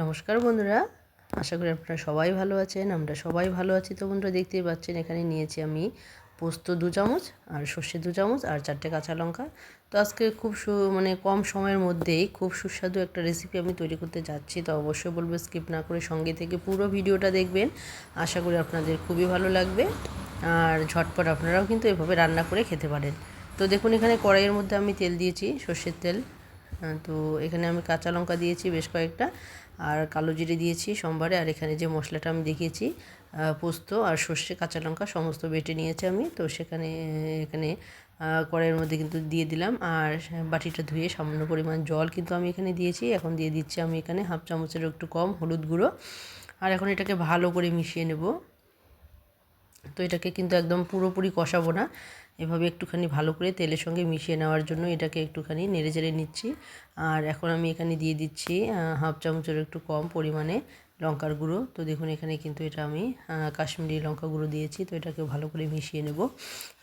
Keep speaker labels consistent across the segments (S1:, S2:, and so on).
S1: নমস্কার বন্ধুরা, আশা করি আপনারা সবাই ভালো আছেন, আমরা সবাই ভালো আছি তো বন্ধুরা দেখতেই পাচ্ছেন, এখানে নিয়েছি আমি পোস্ত দু চামচ আর সর্ষে দু চামচ আর চারটে কাঁচা লঙ্কা। তো আজকে খুব সু মানে কম সময়ের মধ্যেই খুব সুস্বাদু একটা রেসিপি আমি তৈরি করতে যাচ্ছি, তো অবশ্যই বলব স্কিপ না করে সঙ্গে থেকে পুরো ভিডিওটা দেখবেন, আশা করি আপনাদের খুবই ভালো লাগবে। আর ঝটপট আপনারাও কিন্তু এভাবে রান্না করে খেতে পারেন। তো দেখুন, এখানে কড়াইয়ের মধ্যে আমি তেল দিয়েছি, সর্ষের তেল। তো এখানে আমি কাঁচা লঙ্কা দিয়েছি বেশ কয়েকটা। আর কালো জিরে দিয়েছি সোমবারে, আর এখানে যে মশলাটা আমি দেখিয়েছি পোস্ত আর সর্ষে, কাঁচা লঙ্কা সমস্ত বেটে নিয়েছি আমি। তো সেখানে, এখানে কড়াইয়ের মধ্যে কিন্তু দিয়ে দিলাম। আর বাটিটা ধুয়ে সামান্য পরিমাণ জল কিন্তু আমি এখানে দিয়েছি। এখন দিয়ে দিচ্ছি আমি এখানে হাফ চামচেরও একটু কম হলুদ গুঁড়ো। আর এখন এটাকে ভালো করে মিশিয়ে নেব। তো এটাকে কিন্তু একদম পুরোপুরি কষাবো না। এভাবে একটুখানি ভালো করে তেলের সঙ্গে মিশিয়ে নেওয়ার জন্য এটাকে একটুখানি নেড়ে চেড়ে নিচ্ছি। আর এখন আমি এখানে দিয়ে দিচ্ছি হাফ চামচের একটু কম পরিমাণে লঙ্কার গুঁড়ো। তো দেখুন, এখানে কিন্তু এটা আমি কাশ্মীরি লঙ্কা গুঁড়ো দিয়েছি। তো এটাকে ভালো করে মিশিয়ে নেব।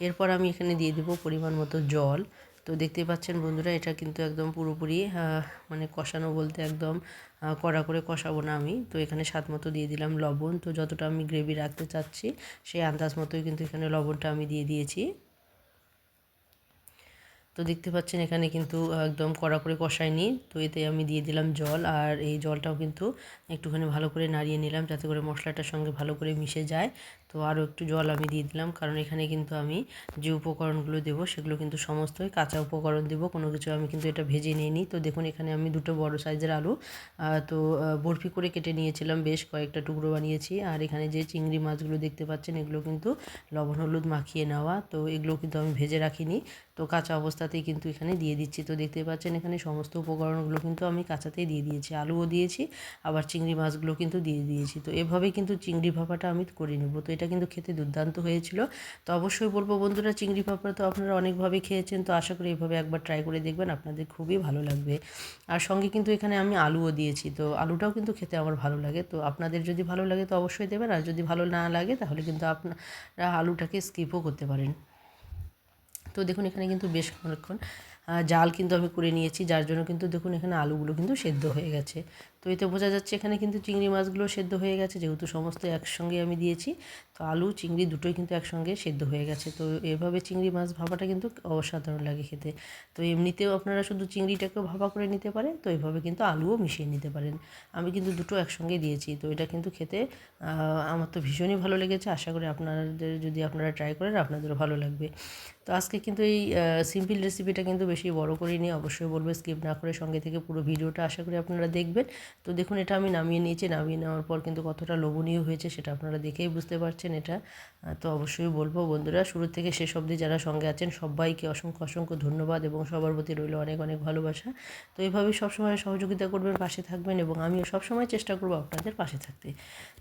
S1: এরপর আমি এখানে দিয়ে দেবো পরিমাণ মতো জল। তো দেখতেই পাচ্ছেন বন্ধুরা, এটা কিন্তু একদম পুরোপুরি মানে কষানো বলতে একদম কড়া করে কষাবো না আমি। তো এখানে স্বাদ মতো দিয়ে দিলাম লবণ। তো যতটা আমি গ্রেভি রাখতে চাচ্ছি, সেই আন্দাজ মতোই কিন্তু এখানে লবণটা আমি দিয়ে দিয়েছি। তো দেখতে পাচ্ছেন এখানে কিন্তু একদম কড়া করে কষায়নি। তো এতে আমি দিয়ে দিলাম জল আর এই জলটাও কিন্তু একটুখানি ভালো করে নাড়িয়ে নিলাম যাতে করে মশলাটার সঙ্গে ভালো করে মিশে যায়। তো আরও একটু জল আমি দিয়ে দিলাম, কারণ এখানে কিন্তু আমি যে উপকরণগুলো দেবো সেগুলো কিন্তু সমস্তই কাঁচা উপকরণ দেবো, কোনো কিছু আমি কিন্তু এটা ভেজে নিইনি। তো দেখুন এখানে আমি দুটো বড় সাইজের আলু তো বরফি করে কেটে নিয়েছিলাম, বেশ কয়েকটা টুকরো বানিয়েছি। আর এখানে যে চিংড়ি মাছগুলো দেখতে পাচ্ছেন এগুলো কিন্তু লবণ, হলুদ মাখিয়ে নেওয়া, তো এগুলো কিন্তু আমি ভেজে রাখিনি। তো কাঁচা অবস্থাতেই কিন্তু এখানে দিয়ে দিচ্ছি। তো দেখতে পাচ্ছেন এখানে সমস্ত উপকরণগুলো কিন্তু আমি কাঁচাতেই দিয়ে দিয়েছি। আলুও দিয়েছি, আবার চিংড়ি মাছগুলো কিন্তু দিয়ে দিয়েছি। তো এভাবে কিন্তু চিংড়ি ভাপাটা আমি করে নেব। তো এটা কিন্তু খেতে দুর্দান্ত হয়েছিল। তো অবশ্যই বলব বন্ধুরা, চিংড়ি ভাপা তো আপনারা অনেকভাবে খেয়েছেন। তো আশা করি এভাবে একবার ট্রাই করে দেখবেন, আপনাদের খুবই ভালো লাগবে। আর সঙ্গে কিন্তু এখানে আমি আলুও দিয়েছি। তো আলুটাও কিন্তু খেতে আমার ভালো লাগে। তো আপনাদের যদি ভালো লাগে তো অবশ্যই দেবেন, আর যদি ভালো না লাগে তাহলে কিন্তু আপনারা আলুটাকে স্কিপও করতে পারেন। তো দেখুন এখানে কিন্তু বেশ অনেকক্ষণ জাল কিন্তু আমি করে নিয়েছি, যার জন্য কিন্তু দেখুন এখানে আলুগুলো কিন্তু সেদ্ধ হয়ে গেছে। তো এতে বোঝা যাচ্ছে এখানে কিন্তু চিংড়ি মাছগুলো সেদ্ধ হয়ে গেছে, যেহেতু সমস্ত একসঙ্গে আমি দিয়েছি, তো আলু, চিংড়ি দুটোই কিন্তু একসঙ্গে সেদ্ধ হয়ে গেছে। তো এভাবে চিংড়ি মাছ ভাপাটা কিন্তু অসাধারণ লাগে খেতে। তো এমনিতেও আপনারা শুধু চিংড়িটাকেও ভাপা করে নিতে পারেন, তো এভাবে কিন্তু আলুও মিশিয়ে নিতে পারেন। আমি কিন্তু দুটো একসঙ্গে দিয়েছি, তো এটা কিন্তু খেতে আমার তো ভীষণই ভালো লেগেছে। আশা করি আপনাদের, যদি আপনারা ট্রাই করেন, আপনাদেরও ভালো লাগবে। তো আজকে কিন্তু এই সিম্পল রেসিপিটা কিন্তু বেশি বড় করিনি অবশ্যই বলব স্কিপ না করে সঙ্গে থেকে পুরো ভিডিওটা আশা করি আপনারা দেখবেন। তো দেখুন, এটা আমি নামিয়ে নিয়েছি। নামিয়ে নেওয়ার পর কিন্তু কতটা লোভনীয় হয়েছে সেটা আপনারা দেখেই বুঝতে পারছেন এটা। তো অবশ্যই বলব বন্ধুরা, শুরু থেকে শেষ অবধি যারা সঙ্গে আছেন, সবাইকে অসংখ্য অসংখ্য ধন্যবাদ এবং সবার প্রতি রইল অনেক অনেক ভালোবাসা। তো এইভাবেই সবসময় সহযোগিতা করবেন, পাশে থাকবেন এবং আমিও সবসময় চেষ্টা করব আপনাদের পাশে থাকতে।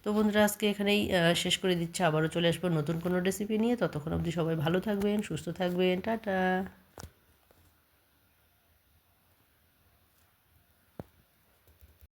S1: তো বন্ধুরা, আজকে এখানেই শেষ করে দিচ্ছে। আবারও চলে আসব নতুন কোনো রেসিপি নিয়ে। ততক্ষণ অবধি সবাই ভালো থাকবেন, সুস্থ থাকবেন। টাটা!